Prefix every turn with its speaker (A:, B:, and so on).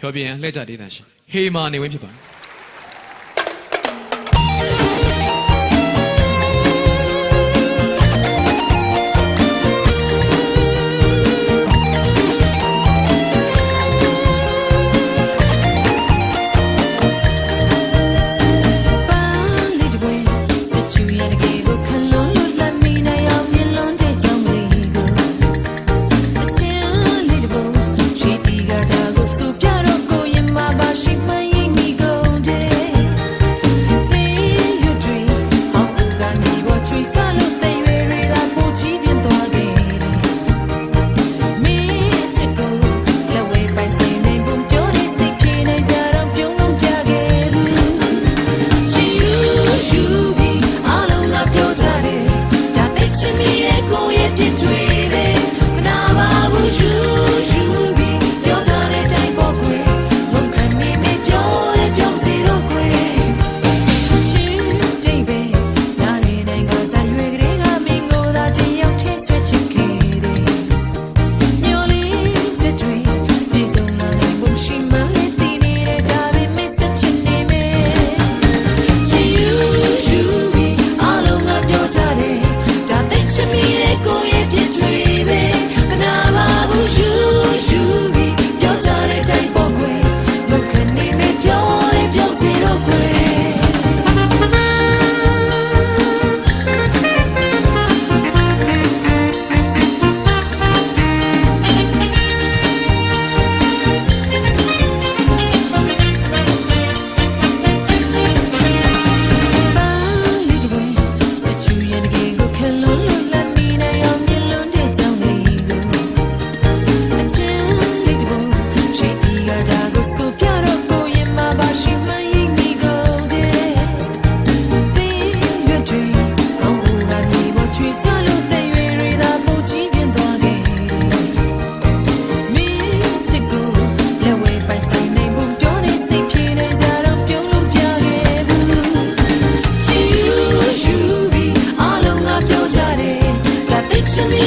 A: ဖြောပြရင်လှည့်ကြဒေးတန်ရှင်ဟေမာနေဝင်းဖြစ်ပါတယ် to me.